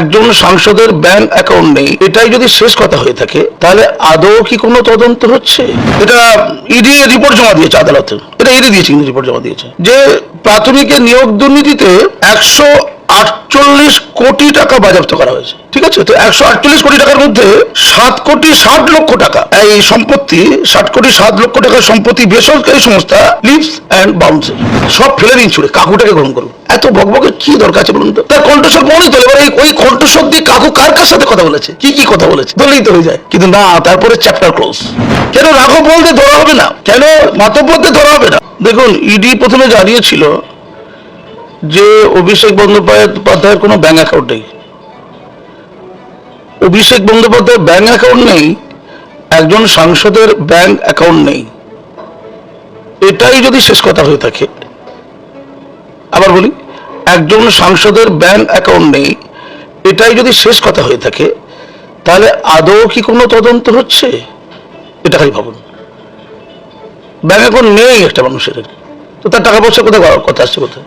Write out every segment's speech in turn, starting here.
একজন সাংসদের bank account নেই। এটাই যদি শেষ কথা হয়ে থাকে, তাহলে আদৌ কি কোনো তদন্ত হচ্ছে? এটা ইডি রিপোর্ট জমা দিয়েছে আদালতে। এটা ইডি দিয়েছে রিপোর্ট জমা দিয়েছে। যে প্রাথমিকের নিয়োগ দুর্নীতিতে একশো আটচল্লিশ কোটি টাকা বাজেয়াপ্ত করা হয়েছে। ঠিক আছে? তো একশো আটচল্লিশ কোটি টাকার মধ্যে সাত কোটি ষাট লক্ষ টাকা। এই সম্পত্তি, ষাট কোটি সাত লক্ষ টাকার সম্পত্তি বেসরকারি সংস্থা লিপস অ্যান্ড বাউন্সে সব ফেলে দিন ছুড়ে, কাকুটাকে গ্রহণ করুন। এত বকবকের কি দরকার আছে বলুন তো? তার কণ্ঠস্বর মনে তো এবার ওই কণ্ঠস্বর দিয়ে কাকু কার কার সাথে কথা বলেছে? কি কি কথা বলেছে? বললেই তো হয়ে যায়। কিন্তু না, তারপরে চ্যাপ্টার ক্লোজ কেন রাঘব বলতে ধরা হবে না? কেন মাতব্বরদের ধরা হবে না? দেখুন ইডি প্রথমে জানিয়েছিল যে অভিষেক বন্দ্যোপাধ্যায়ের কোনো ব্যাঙ্ক অ্যাকাউন্ট নেই। অভিষেক বন্দ্যোপাধ্যায়ের ব্যাঙ্ক অ্যাকাউন্ট নেই, একজন সাংসদের ব্যাঙ্ক অ্যাকাউন্ট নেই। এটাই যদি শেষ কথা হয়ে থাকে, আবার বলি, একজন সাংসদের ব্যাঙ্ক অ্যাকাউন্ট নেই, এটাই যদি শেষ কথা হয়ে থাকে, তাহলে আদৌ কি কোনো তদন্ত হচ্ছে? এটা খালি ভাবুন। ব্যাঙ্ক অ্যাকাউন্ট নেই একটা মানুষের। তো তার টাকা পয়সা কোথায়, কথা আসছে কোথায়?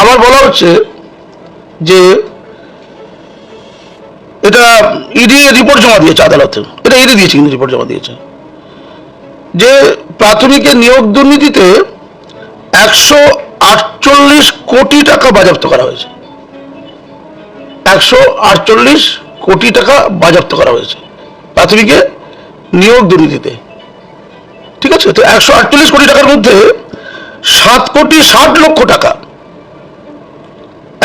আবার বলা হচ্ছে যে এটা ইডি রিপোর্ট জমা দিয়েছে আদালতে। এটা ইডি দিয়েছে কিন্তু রিপোর্ট জমা দিয়েছে। যে প্রাথমিকে নিয়োগ দুর্নীতিতে একশো আটচল্লিশ কোটি টাকা বাজেয়াপ্ত করা হয়েছে। একশো আটচল্লিশ কোটি টাকা বাজেয়াপ্ত করা হয়েছে প্রাথমিকে নিয়োগ দুর্নীতিতে। ঠিক আছে? তো একশো আটচল্লিশ কোটি টাকার মধ্যে সাত কোটি ষাট লক্ষ টাকা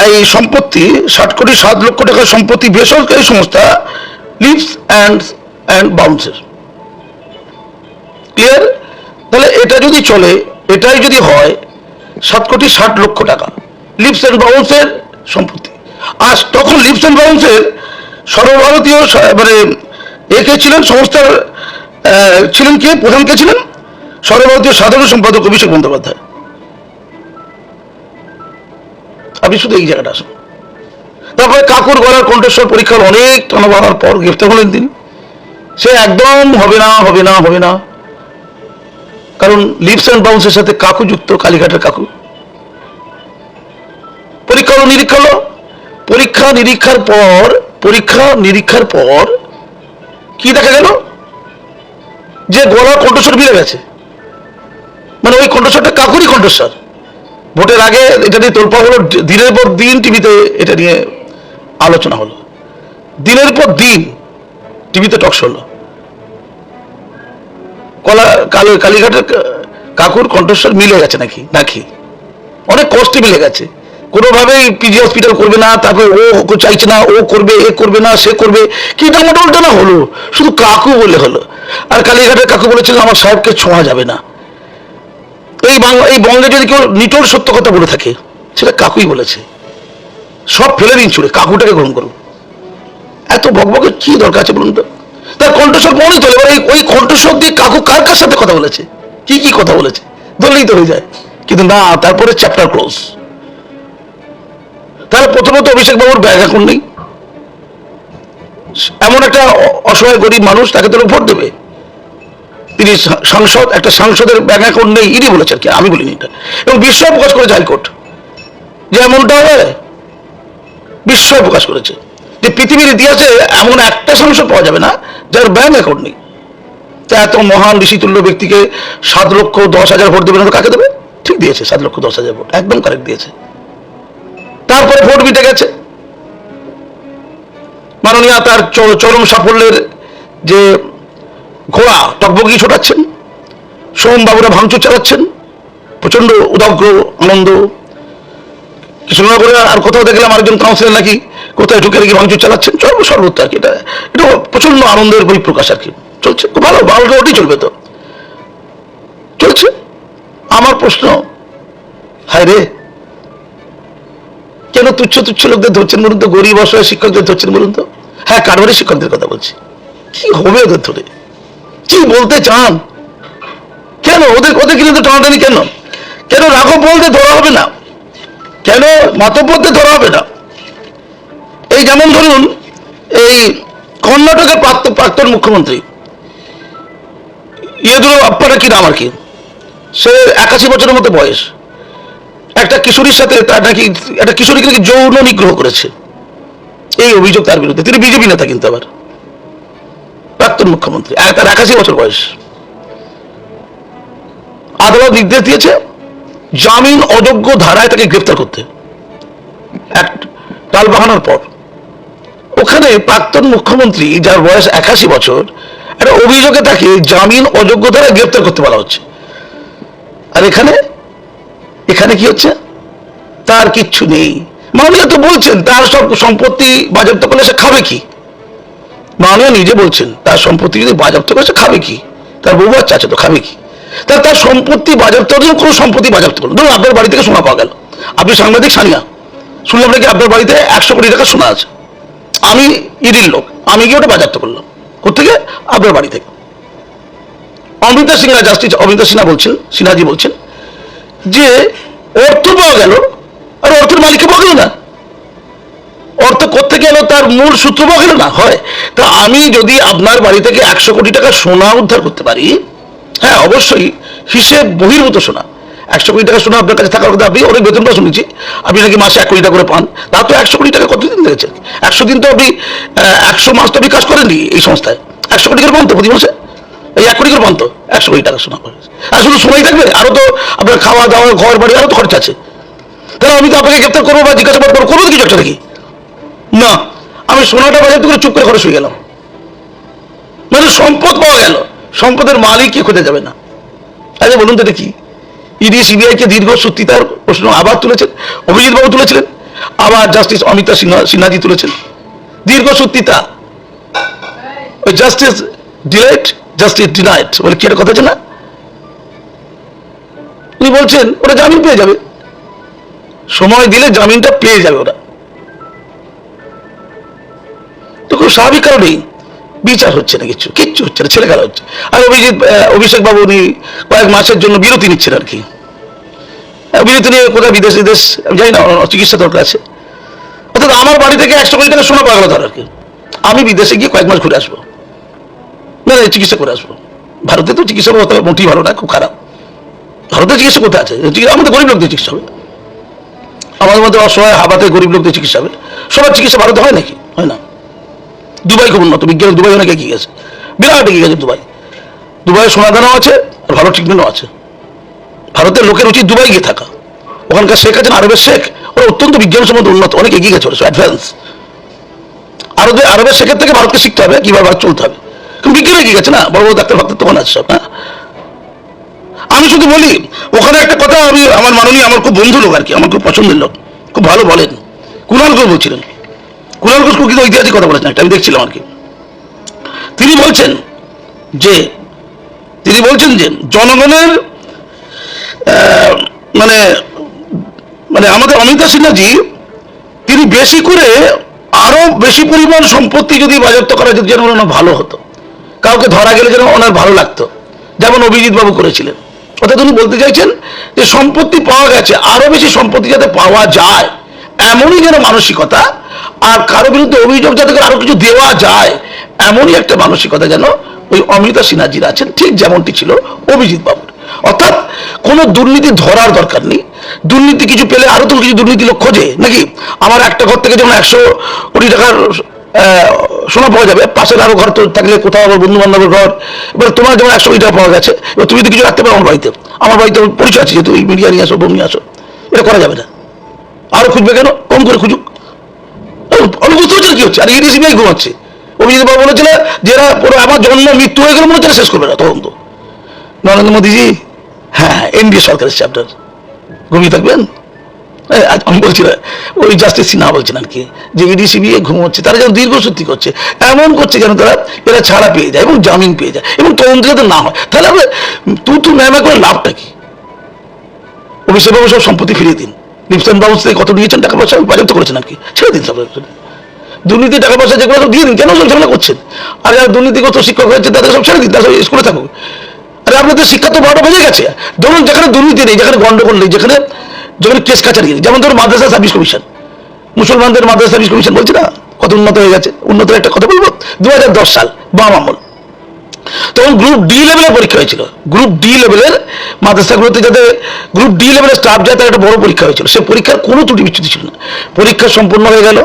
এই সম্পত্তি, ষাট কোটি, সাত লক্ষ টাকার সম্পত্তি, বেসরকারি সংস্থা লিপস অ্যান্ড অ্যান্ড বাউন্সের ক্লিয়ার তাহলে এটা যদি চলে, এটাই যদি হয় সাত কোটি, ষাট লক্ষ টাকা লিপস অ্যান্ড বাউন্সের সম্পত্তি। আর তখন লিপস অ্যান্ড বাউন্সের সর্বভারতীয় মানে একে ছিলেন, সংস্থার ছিলেন কে? প্রধান কে ছিলেন? সর্বভারতীয় সাধারণ সম্পাদক অভিষেক বন্দ্যোপাধ্যায়। আপনি শুধু এই জায়গাটা আসুন। তারপরে কাকুর গলার কণ্ঠস্বর পরীক্ষার অনেক টানা বাড়ার পর গ্রেফতার হলেন তিনি। সে একদম হবে না হবে না হবে না। কারণ লিপস অ্যান্ড বাউন্সের সাথে কাকু যুক্ত, কালীঘাটের কাকু। পরীক্ষা নিরীক্ষা হলো। পরীক্ষা, নিরীক্ষার পর, পরীক্ষা, নিরীক্ষার পর কি দেখা গেল? যে গলার কণ্ঠস্বর মিলে গেছে। মানে ওই কণ্ঠস্বরটা কাকুরই কণ্ঠস্বর। ভোটের আগে এটা নিয়ে তোলপা হলো, দিনের পর দিন টিভিতে এটা নিয়ে আলোচনা হলো। দিনের পর দিন টিভিতে টকশ হলো। কলা, কালো, কালীঘাটের কাকুর কণ্ঠস্বর মিলে গেছে নাকি নাকি? অনেক কষ্টে মিলে গেছে। কোনোভাবেই পিজি হসপিটাল করবে না, তারপরে ও চাইছে না, ও করবে, এ করবে না, সে করবে, কি ডামাডোলটা না হলো? শুধু কাকু বলে হলো। আর কালীঘাটের কাকু বলেছিল, আমার সাহেবকে ছোঁয়া যাবে না। এই বাংলা এই বঙ্গে যদি কেউ নিটোর সত্য কথা বলে থাকে, সেটা কাকুই বলেছে। সব ফেলে দিন ছুড়ে কাকুটাকে গ্রহণ করুন। এত বকবকের কি দরকার আছে বলুন তো? তার কণ্ঠস্বর মনে তো এবার এই- ওই কণ্ঠস্বর দিয়ে কাকু কার কার সাথে কথা বলেছে? কি কি কথা বলেছে? ধরলেই তো হয়ে যায়। কিন্তু না, তারপরে চ্যাপ্টার ক্লোজ তাহলে প্রথমত অভিষেক বাবুর ব্যাগ এখন নেই। এমন একটা অসহায় গরিব মানুষ তাকে তো ভোট দেবে। তিনি সাংসদ, একটা সাংসদের ব্যাংক অ্যাকাউন্ট নেই ইডি বলেছেন কি, আমি বলিনি এটা। এবং বিস্ময় প্রকাশ করেছে হাইকোর্ট। যে এমনটা হয় বিস্ময় প্রকাশ করেছে। যে পৃথিবীর ইতিহাসে এমন একটা সাংসদ পাওয়া যাবে না, যার ব্যাংক অ্যাকাউন্ট নেই। তা এত মহান ঋষিতুল্য ব্যক্তিকে সাত লক্ষ দশ হাজার ভোট দেবে না কাকে দেবে? ঠিক দিয়েছে, সাত লক্ষ দশ হাজার ভোট। একদম কারেক্ট দিয়েছে। তারপরে ভোট মিটে গেছে। মাননীয় তার চরম সাফল্যের যে ঘোড়া টকবগি ছোটাচ্ছেন সোমবাবুরা ভাঙচুর চালাচ্ছেন প্রচণ্ড উদাগ্র আনন্দ। কৃষ্ণনগরে আর কোথাও দেখলাম আরেকজন কাউন্সিলর নাকি, কোথায় ঢুকে রেখে ভাঙচুর চালাচ্ছেন, সর্ব সর্বত্র আর কি। এটা এটা প্রচণ্ড আনন্দের বহিঃপ্রকাশ আর কি। চলছে, খুব ভালো ভালো ওটাই চলবে তো। চলছে? আমার প্রশ্ন, হায় রে! কেন তুচ্ছ তুচ্ছ লোকদের ধরছেন বলুন তো? গরিব, অসহায় শিক্ষকদের ধরছেন বলুন তো? হ্যাঁ কারবারি শিক্ষকদের কথা বলছি। কি হবে ওদের ধরে? কি বলতে চান? কেন? ওদের ওদের কিন্তু টানাটানি কেন? কেন রাঘব বলতে ধরা হবে না? কেন মাতব্বরদের ধরা হবে না? এই যেমন ধরুন, এই কর্ণাটকের প্রাক্ত- প্রাক্তন মুখ্যমন্ত্রী ইয়েদুর আপ্পারা কি নাম আর কি? সে একাশি বছরের মতো বয়স। একটা কিশোরীর সাথে তার নাকি, একটা কিশোরীকে নাকি যৌন নিগ্রহ করেছে। এই অভিযোগ তার বিরুদ্ধে। তিনি বিজেপি নেতা কিন্তু আবার। প্রাক্তন মুখ্যমন্ত্রী। আর তার একাশি বছর বয়স। আদালত নির্দেশ দিয়েছে জামিন অযোগ্য ধারায় তাকে গ্রেফতার করতে। টাল বাহানোর পর। ওখানে প্রাক্তন মুখ্যমন্ত্রী, যার বয়স একাশি বছর, একটা অভিযোগে তাকে জামিন অযোগ্য ধারায় গ্রেফতার করতে বলা হচ্ছে। আর এখানে? এখানে কি হচ্ছে? তার কিচ্ছু নেই। মামলা তো বলছেন, তার সব সম্পত্তি বাজেয়াপ্ত করলে সে খাবে কি? মাননীয় নিজে বলছেন, তার সম্পত্তি যদি বাজেয়াপ্ত করে সে খাবে কি? তার বউ বাচ্চা আছে তো খাবে কি? তার তার সম্পত্তি বাজেয়াপ্ত জন্য কোনো সম্পত্তি বাজেয়াপ্ত করল ধরুন আপনার বাড়ি থেকে সোনা পাওয়া গেল। আপনি সাংবাদিক সানিয়া। শুনলাম নাকি আপনার বাড়িতে একশো কোটি টাকা সোনা আছে। আমি ইডির লোক। আমি গিয়ে ওটা বাজেয়াপ্ত করলাম। কোথেকে আপনার বাড়ি থেকে। অমিতা সিনহা জাস্টিস অমিতা সিনহা বলছেন, সিনহাজি বলছেন যে অর্থ পাওয়া গেল, আর অর্থের মালিককে পাওয়া গেল না। অর্থ কোথেকে এলো? তার মূল সূত্র পাওয়া গেল না? হয়। তা আমি যদি আপনার বাড়ি থেকে একশো কোটি টাকা সোনা উদ্ধার করতে পারি? হ্যাঁ অবশ্যই। হিসেব বহির্ভূত সোনা। একশো কোটি টাকা সোনা আপনার কাছে থাকার কথা, আপনি অনেক বেতনটা শুনেছি। আপনি নাকি মাসে এক কোটি টাকা করে পান। তা তো একশো কোটি টাকা কতদিন লেগেছে? একশো দিন তো আপনি একশো মাস তো আপনি কাজ করেননি এই সংস্থায়। একশো কোটি করে পান তো প্রতি মাসে? এই এক কোটি করে পান তো একশো কোটি টাকা সোনা। আর শুধু সোনাই থাকবে? আরও তো আপনার খাওয়া দাওয়া ঘর বাড়ি আরও তো খরচ আছে। তাহলে আমি তো আপনাকে গ্রেপ্তার করব বা জিজ্ঞাসাবাদ করব। করব কিছু একটা নাকি? না, আমি সোনাটা বাজার করে চুপ করে খরচ হয়ে গেলাম। মানে সম্পদ পাওয়া গেল, সম্পদের মালিক কি খুঁজে যাবে না। আচ্ছা বলুন তো এটা কি ইডি, সিবিআই কে দীর্ঘ সত্যিতার প্রশ্ন আবার তুলেছেন, অভিজিৎ বাবু তুলেছিলেন, আবার জাস্টিস অমিতা সিনহা, সিনহাজি তুলেছেন। দীর্ঘ সত্যিতা ওই জাস্টিস ডিলাইট, জাস্টিস ডিনাইট, বলে কি একটা কথা আছে না? উনি বলছেন, ওরা জামিন পেয়ে যাবে। সময় দিলে জামিনটা পেয়ে যাবে ওরা। স্বাভাবিক কারণেই বিচার হচ্ছে না কিছু কিচ্ছু হচ্ছে না ছেলে খেলা হচ্ছে। আর অভিজিৎ অভিষেক বাবু উনি কয়েক মাসের জন্য বিরতি নিচ্ছেন আর কি। বিরতি নিয়ে কোথায় বিদেশ বিদেশ আমি জানি না চিকিৎসা দরকার আছে। অর্থাৎ আমার বাড়ি থেকে একশো কোটি টাকা শোনা পাওয়া গেল তার আর কি। আমি বিদেশে গিয়ে কয়েক মাস ঘুরে আসব। না না, চিকিৎসা করে আসব। ভারতে তো চিকিৎসা ব্যবস্থা মোটেই ভালো না খুব খারাপ। ভারতে চিকিৎসা কোথায় আছে? আমাদের গরিব লোকদের চিকিৎসা হবে। আমাদের মধ্যে অসহায় হাবাতে গরিব লোকদের চিকিৎসা হবে। সবার চিকিৎসা ভারতে হয় নাকি? হয় না। দুবাই খুব উন্নত বিজ্ঞান দুবাই অনেক এগিয়ে গেছে। বিরাট এগিয়ে গেছে দুবাই। দুবাইয়ে সোনাদানাও আছে, আর ভালো ট্রিটমেন্টও আছে। ভারতের লোকের উচিত দুবাই গিয়ে থাকা। ওখানকার শেখ আছেন আরবের শেখ, ওরা অত্যন্ত বিজ্ঞান বিজ্ঞানসম্মত উন্নত, অনেক এগিয়ে গেছে ওরা অ্যাডভান্স আরবের আরবের শেখের থেকে ভারতকে শিখতে হবে, কীভাবে ভারত চলতে হবে। কিন্তু বিজ্ঞান এগিয়ে গেছে না, বড় বড় ডাক্তার ফাক্তার তখন আছে সব হ্যাঁ? আমি শুধু বলি, ওখানে একটা কথা আমি, আমার মাননীয়, আমার খুব বন্ধু লোক আর কি, আমার খুব পছন্দের লোক, খুব ভালো বলেন। কুণাল ঘোষ বলছিলেন কুণাল ঘোষ কিন্তু ঐতিহাসিক কথা বলেছেন একটা, আমি দেখছিলাম আর কি। তিনি বলছেন যে, তিনি বলছেন যে জনগণের মানে মানে আমাদের অমিতা সিনহাজি, তিনি বেশি করে আরও বেশি পরিমাণ সম্পত্তি যদি বাজেয়াপ্ত করা যেত যেন ওনার ভালো হতো, কাউকে ধরা গেলে যেন ওনার ভালো লাগতো, যেমন অভিজিৎ বাবু করেছিলেন। অর্থাৎ উনি বলতে চাইছেন যে সম্পত্তি পাওয়া গেছে, আরও বেশি সম্পত্তি যাতে পাওয়া যায়, এমনই যেন মানসিকতা আর কারও বিরুদ্ধে অভিযোগ যাতে করে আরও কিছু দেওয়া যায়, এমনই একটা মানসিকতা যেন ওই অমিতা সিনহাজির আছেন, ঠিক যেমনটি ছিল অভিজিৎ বাবুর। অর্থাৎ কোনো দুর্নীতি ধরার দরকার নেই। দুর্নীতি কিছু পেলে আরও তো কিছু দুর্নীতি লোক খোঁজে। নাকি আমার একটা ঘর থেকে যেমন একশো কোটি টাকার সোনা পাওয়া যাবে, পাশের আরও ঘর থাকলে কোথাও আবার বন্ধু বান্ধবের ঘর, এবার তোমার যেমন একশো কোটি টাকা পাওয়া গেছে, এবার তুমি তো কিছু রাখতে পারো আমার বাড়িতে। আমার বাড়িতে পরিচয় আছে যে তুমি মিডিয়া নিয়ে আসো নিয়ে আসো, এটা করা যাবে না। আরও খুঁজবে কেন? কম করে খুঁজুক। আমি বুঝতে কি হচ্ছে? আর ইডি সিবিআই ঘুমাচ্ছে। অভিজিৎ বাবু বলেছিল যে এরা পুরো আমার জন্ম মৃত্যু হয়ে গেলে, মনে হচ্ছে শেষ করবে না তখন তো নরেন্দ্র মোদীজি হ্যাঁ এনডিএ সরকারের চ্যাপ্টার ঘুমিয়ে থাকবেন? আমি বলছি না, ওই জাস্টিস সিনহা বলছেন আর কি। যে ইডি, সিবিআই ঘুমোচ্ছে, তারা যেন দীর্ঘ সত্যি করছে, এমন করছে যেন তারা এরা ছাড়া পেয়ে যায় এবং জামিন পেয়ে যায় এবং তদন্ত যাতে না হয়। তাহলে আমরা তু তু ম্যামা করে লাভটা কি? অভিষেক বাবু সব সম্পত্তি ফিরিয়ে দিন। লিপসন বাবু থেকে কত নিয়েছেন টাকা পয়সা বাজেপ্ত করেছেন আর কি ছেড়ে দিন সব দুর্নীতি টাকা পয়সা যেগুলো দিয়ে দিন কেন সব ঝামেলা করছেন আর যারা দুর্নীতিগ্রস্ত শিক্ষক হয়েছে তাদের সব ছেড়ে দিন তারা স্কুলে থাকুক আরে আপনাদের শিক্ষা তো বারোটা বেজে গেছে ধরুন যেখানে দুর্নীতি নেই যেখানে গন্ডগোল নেই যেখানে যেখানে কেস কাছারি নেই যেমন ধরুন মাদ্রাসা সার্ভিস কমিশন মুসলমানদের মাদ্রাসা সার্ভিস কমিশন বলছে না? কত উন্নত হয়ে গেছে? উন্নত একটা কথা বলব? দু হাজার দশ সাল, বাম আমল। তখন গ্রুপ ডি লেভেলের পরীক্ষা হয়েছিল। গ্রুপ ডি লেভেলের মাদ্রাসাগুলোতে যাতে গ্রুপ ডি লেভেলের স্টাফ যায় তার একটা বড় পরীক্ষা হয়েছিল, সে পরীক্ষার কোনো ত্রুটি বিচ্যুতি ছিল না। পরীক্ষা সম্পূর্ণ হয়ে গেল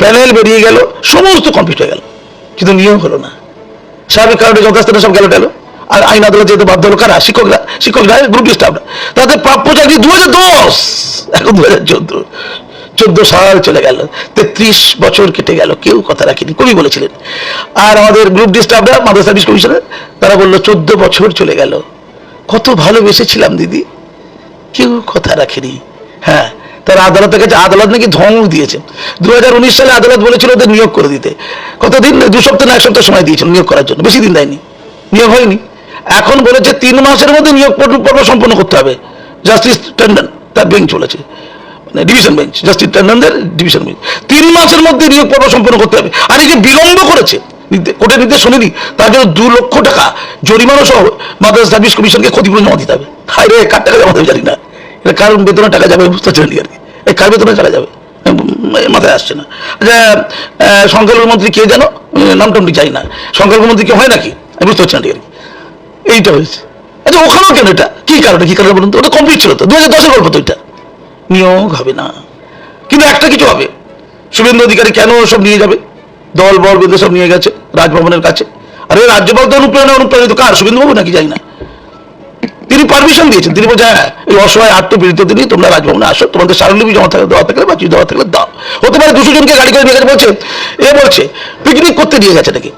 প্যানেল বেরিয়ে গেল, সমস্ত কমপ্লিট হয়ে গেল। কিন্তু নিয়ম হলো না। স্বাভাবিক কারণে যথাস্থানে সব গেল টেল। আর আইন আদালত যেতে বাধ্য হলো কারা শিক্ষকরা শিক্ষকরা গ্রুপ ডি স্টাফরা তাদের প্রাপ্য চাকরি দু হাজার দশ, এখন দু হাজার চোদ্দ। চোদ্দ সাল চলে গেল, তেত্রিশ বছর কেটে গেল, কেউ কথা রাখেনি, কবি বলেছিলেন। আর আমাদের গ্রুপ ডি স্টাফরা মাদ্রাসা সার্ভিস কমিশনের তারা বলল, চোদ্দ বছর চলে গেল। কত ভালোবেসেছিলাম দিদি, কেউ কথা রাখেনি। হ্যাঁ তারা আদালতের কাছে, আদালত নাকি ধমক দিয়েছে। দু হাজার উনিশ সালে আদালত বলেছিল ওদের নিয়োগ করে দিতে। কতদিন দু সপ্তাহ না, এক সপ্তাহ সময় দিয়েছিল নিয়োগ করার জন্য, বেশি দিন দেয়নি, নিয়োগ হয়নি। এখন বলেছে, তিন মাসের মধ্যে নিয়োগ পর্ব- সম্পন্ন করতে হবে। জাস্টিস ট্যান্ডন তার বেঞ্চ চলেছে। ডিভিশন বেঞ্চ জাস্টিস ট্যান্ডনদের ডিভিশন বেঞ্চ তিন মাসের মধ্যে নিয়োগ পর্ব সম্পন্ন করতে হবে। আর এই যে বিলম্ব করেছে কোর্টের নির্দেশ শুনিনি তার জন্য দু লক্ষ টাকা জরিমানা সহ মাদ্রাস সার্ভিস কমিশনকে ক্ষতিপূরণ জমা দিতে হবে। হাই রে কার টাকা জমা দেবে জানি না। এটা কারণ বেতনের টাকা যাবে বুঝতে পারছি আর কি এই কার বেতনে টাকা যাবে? মাথায় আসছে না। আচ্ছা সংখ্যালঘু মন্ত্রী কে জানো উম, নাম টামটি চাই না। সংখ্যালঘু মন্ত্রী কে হয় নাকি? আমি বুঝতে পারছি না আর কি। এইটা হয়েছে। আচ্ছা ওখানেও কেন এটা? কি কারণে? কি কারণে বলুন তো? ওটা কমপ্লিট ছিল তো। দু হাজার দশের গল্প তো এটা। নিয়োগ হবে না। কিন্তু একটা কিছু হবে। শুভেন্দু অধিকারী কেন সব নিয়ে যাবে? দল বল বেঁধে সব নিয়ে গেছে রাজভবনের কাছে। আরে রাজ্যপাল তো অনুপ্রেরণা অনুপ্রাণিত কার? শুভেন্দুবাবু নাকি যাই না। তিনি পারমিশন দিয়েছেন। তিনি বলছেন হ্যাঁ এই অসহায় আত্মপীড়িত তিনি তোমরা রাজভবনে আসো। তোমাদের স্মারকলিপি জমা থাকলে দেওয়া থাকলে বা দেওয়া থাকলে দাও। হতে পারে দুশো জনকে গাড়ি করে নিয়ে গেছে বলছে। এ বলছে, পিকনিক করতে নিয়ে গেছে নাকি?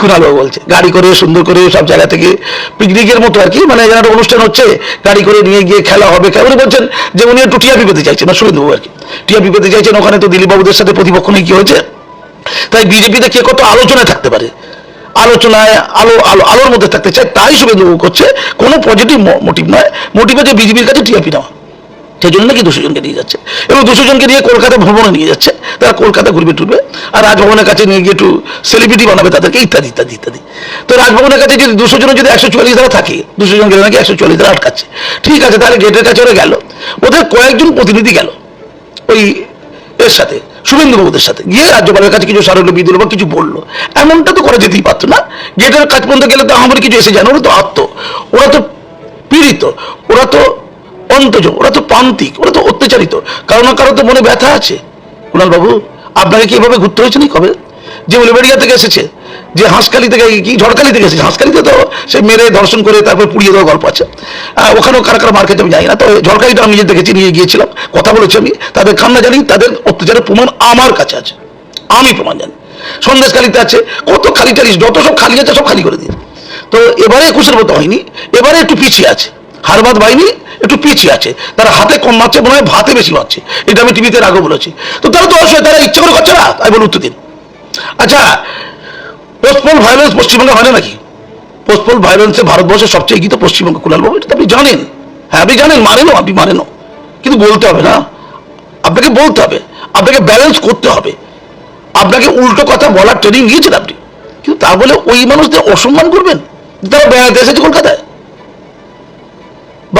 কুণালবাবু বলছে। গাড়ি করে, সুন্দর করে সব জায়গা থেকে পিকনিকের মতো আর কি মানে এখানে একটা অনুষ্ঠান হচ্ছে, গাড়ি করে নিয়ে গিয়ে খেলা হবে উনি বলছেন যে উনি একটু টিআপি পেতে চাইছেন, না শুভেন্দুবাবু আর কি। টিআপি পেতে চাইছেন, ওখানে তো দিলীপ বাবুদের সাথে প্রতিপক্ষ নিয়ে কি হয়েছে? তাই বিজেপিতে কে কত আলোচনায় থাকতে পারে। আলোচনায় আলো আলো, আলোর মধ্যে থাকতে চায়, তাই শুভেন্দু করছে, কোনো পজিটিভ মোটিভ নয়। মোটিভ হচ্ছে বিজেপির কাছে টিআপি নেওয়া। সেই জন্য নাকি দুশো জনকে নিয়ে যাচ্ছে। এবং দুশো জনকে নিয়ে কলকাতা ভ্রমণে নিয়ে যাচ্ছে। তারা কলকাতা ঘুরবে টুরবে, আর রাজভবনের কাছে নিয়ে গিয়ে একটু সেলিব্রিটি বানাবে তাদেরকে, ইত্যাদি ইত্যাদি ইত্যাদি। তো রাজভবনের কাছে যদি দুশো জনের যদি একশো চুয়াল্লিশ ধারা থাকে দুশো জন গেলে নাকি একশো চুয়াল্লিশ ধারা আটকাচ্ছে। ঠিক আছে, তাহলে গেটের কাছে ওরা গেল। ওদের কয়েকজন প্রতিনিধি গেল ওই এর সাথে, শুভেন্দুবাবুদের সাথে। গিয়ে রাজ্যপালের কাছে কিছু স্মারকলিপি দিল বা কিছু বলল। এমনটা তো করা যেতেই পারতো না। গেটের কাজ পর্যন্ত গেলে তো আমার কিছু এসে যায় ওরা তো আত্ম ওরা তো পীড়িত। ওরা তো অন্তজ ওরা তো প্রান্তিক, ওরা তো অত্যাচারিত। কারও না কারও তো মনে ব্যথা আছে। কুণাল বাবু, আপনাকে কি এভাবে ঘুরতে হয়েছে নি কবে? যে উলিবেড়িয়া থেকে এসেছে, যে হাঁসকালি থেকে, কি ঝড়কালি থেকে এসেছে? হাঁসকালিতে তো সে মেরে ধর্ষণ করে তারপর পুড়িয়ে দেওয়া গল্প আছে। ওখানেও কারা কারা মার খেতে আমি জানি না তো ঝড়কালিটা আমি নিজে দেখেছি, নিয়ে গিয়েছিলাম, কথা বলেছি আমি। তাদের কান্না জানি, তাদের অত্যাচারের প্রমাণ আমার কাছে আছে। আমি প্রমাণ জানি। সন্দেশখালিতে আছে, কত খালি টালি যত সব খালি আছে, সব খালি করে দিয়ে তো এবারে একুশের মতো হয়নি, এবারে একটু পিছিয়ে আছে। হারবাদ বাহিনী একটু পিছিয়ে আছে। তারা হাতে কম মারছে, মনে হয় ভাতে বেশি মারছে। এটা আমি টিভিতে আগে বলেছি। তো তারা তো অবশ্যই, তারা ইচ্ছে করে করছে না, তাই বলে উত্তর দিন। আচ্ছা পোস্টপোল ভায়োলেন্স পশ্চিমবঙ্গে হয় না নাকি? পোস্টপোল ভায়োলেন্সে ভারতবর্ষের সবচেয়ে এগিয়ে পশ্চিমবঙ্গ কুলালবাবু এটা আপনি জানেন। হ্যাঁ আপনি জানেন মানেনও আপনি মানেনও কিন্তু বলতে হবে না। আপনাকে বলতে হবে, আপনাকে ব্যালেন্স করতে হবে। আপনাকে উল্টো কথা বলার ট্রেনিং নিয়েছেন আপনি। কিন্তু তা বলে ওই মানুষদের অসম্মান করবেন? তারা বেড়াতে এসেছে কলকাতায়।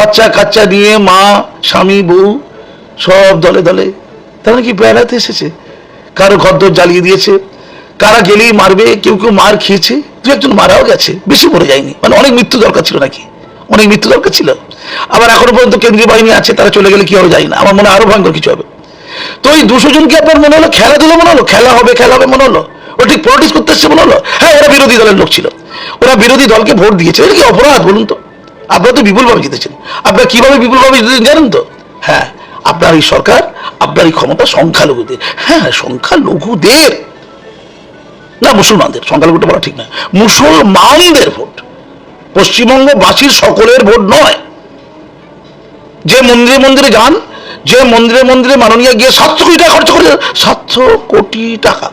বাচ্চা কাচ্চা নিয়ে মা, স্বামী, বউ সব দলে দলে। তারা কি বেড়াতে এসেছে? কারও ঘরদোর জ্বালিয়ে দিয়েছে। কারা গেলেই মারবে? কেউ কেউ মার খেয়েছে। দু একজন মারাও গেছে। বেশি মরে যায়নি। মানে অনেক মৃত্যু দরকার ছিল নাকি? অনেক মৃত্যু দরকার ছিল। আবার এখনও পর্যন্ত কেন্দ্রীয় বাহিনী আছে, তারা চলে গেলে কি হবে জানি না। আমার মনে আরও ভয়ঙ্কর কিছু হবে। তো এই দুশো জনকে আপনার মনে হলো খেলাধুলো মনে হলো? খেলা হবে খেলা হবে মনে হলো? ও ঠিক পলিটিক্স করতে এসছে মনে হলো? হ্যাঁ ওরা বিরোধী দলের লোক ছিল। ওরা বিরোধী দলকে ভোট দিয়েছে। এটা কি অপরাধ বলুন তো? আপনারা তো বিপুলভাবে জিতেছেন। আপনারা কীভাবে বিপুলভাবে জিতেছেন জানেন তো? হ্যাঁ আপনার এই সরকার, আপনার এই ক্ষমতা সংখ্যালঘুদের। হ্যাঁ সংখ্যালঘুদের। না, মুসলমানদের। সংখ্যালঘুটা বলা ঠিক না। মুসলমানদের ভোট। পশ্চিমবঙ্গবাসীর সকলের ভোট নয়। যে মন্দিরে মন্দিরে যান, যে মন্দিরে মন্দিরে মাননীয় গিয়ে সাতশো কোটি টাকা খরচ করে সাতশো কোটি টাকা।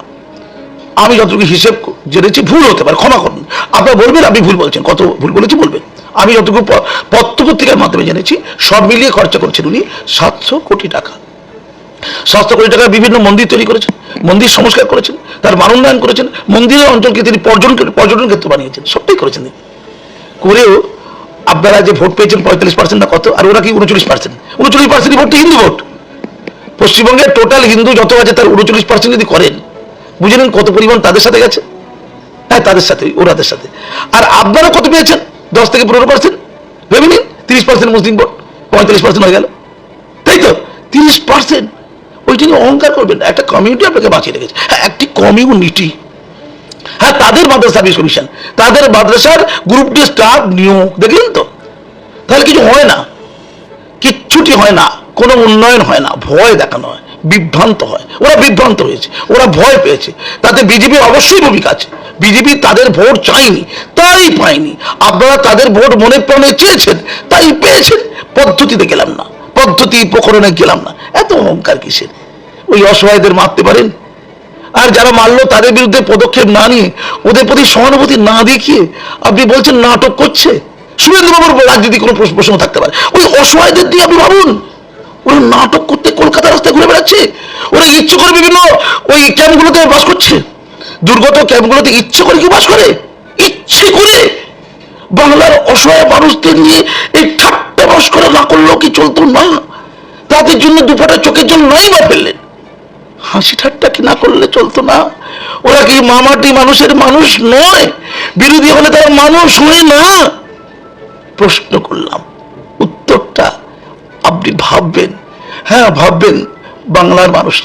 আমি যতটুকু হিসেব জেনেছি, ভুল হতে পারে, ক্ষমা করুন। আপনারা বলবেন, আপনি ভুল বলছেন। কত ভুল বলেছি, বলবেন। আমি যতটুকু প- পত্র মাধ্যমে জেনেছি, সব মিলিয়ে খরচা করেছেন উনি সাতশো কোটি টাকা। সাতশো কোটি টাকার বিভিন্ন মন্দির তৈরি করেছেন, মন্দির সংস্কার করেছেন, তার মানোন্নয়ন করেছেন, মন্দিরের অঞ্চলকে তিনি পর্যটন পর্যটন ক্ষেত্র বানিয়েছেন, সবটাই করেছেন তিনি। করেও আপনারা যে ভোট পেয়েছেন পঁয়তাল্লিশ পার্সেন্ট না কত, আর ওরা কি উনচল্লিশ পার্সেন্ট? উনচল্লিশ পার্সেন্ট ভোটটা হিন্দু ভোট? পশ্চিমবঙ্গের টোটাল হিন্দু যত আছে তার উনচল্লিশ পার্সেন্ট যদি করেন, বুঝে নিন কত পরিমাণ তাদের সাথে গেছে। হ্যাঁ তাদের সাথে, ওরাদের সাথে। আর আপনারা কত পেয়েছেন? দশ থেকে পনেরো পার্সেন্ট ভেবে নিন, তিরিশ পার্সেন্ট মুসলিম ভোট পঁয়তাল্লিশ পার্সেন্ট হয়ে গেল। তাই তো? তিরিশ পার্সেন্ট ওইটা নিয়ে অহংকার করবেন একটা কমিউনিটি আপনাকে বাঁচিয়ে রেখেছে। হ্যাঁ একটি কমিউনিটি হ্যাঁ তাদের মাদ্রাসা সার্ভিস কমিশন তাদের মাদ্রাসার গ্রুপ ডি স্টাফ নিয়োগ দেখলেন তো? তাহলে কিছু হয় না, কিচ্ছুটি হয় না, কোনো উন্নয়ন হয় না, ভয় দেখানো হয়। বিভ্রান্ত হয়। ওরা বিভ্রান্ত হয়েছে। ওরা ভয় পেয়েছে। তাতে বিজেপি অবশ্যই ভূমিকা আছে। বিজেপি তাদের ভোট চায়নি তাই পায়নি। আপনারা তাদের ভোট মনে প্রাণে চেয়েছেন, তাই পেয়েছেন। পদ্ধতিতে গেলাম না। পদ্ধতি প্রকরণে গেলাম না। এত অহংকার কিসের? ওই অসহায়দের মারতে পারেন? আর যারা মারলো, তাদের বিরুদ্ধে পদক্ষেপ না নিয়ে, ওদের প্রতি সহানুভূতি না দেখিয়ে আপনি বলছেন নাটক করছে? সুরেন্দ্রবাবুর রাজনীতি কোনো প্রশ্ন থাকতে পারে। ওই অসহায়দের দিয়ে আপনি ভাবুন। ওরা নাটক করতে কলকাতা রাস্তায় ঘুরে বেড়াচ্ছে। ওরা ইচ্ছে করে বিভিন্ন ওই ক্যাম্পগুলোতে বাস করছে। দুর্গত ক্যাম্পগুলোতে ইচ্ছে করে কি বাস করে? ইচ্ছে করে। বাংলার অসহায় মানুষদের নিয়ে এই ঠাট্টা বাস করে না করলেও কি চলতো না। তাদের জন্য দুপাটা চোখের জন্য নাই বা ফেললেন হাসি ঠাট্টা কি না করলে চলতো না? ওরা কি মামাটি মানুষের মানুষ নয়? বিরোধী হলে তারা মানুষ হয় না? প্রশ্ন করলাম। উত্তরটা আপনি ভাববেন হ্যাঁ ভাববেন বাংলার মানুষ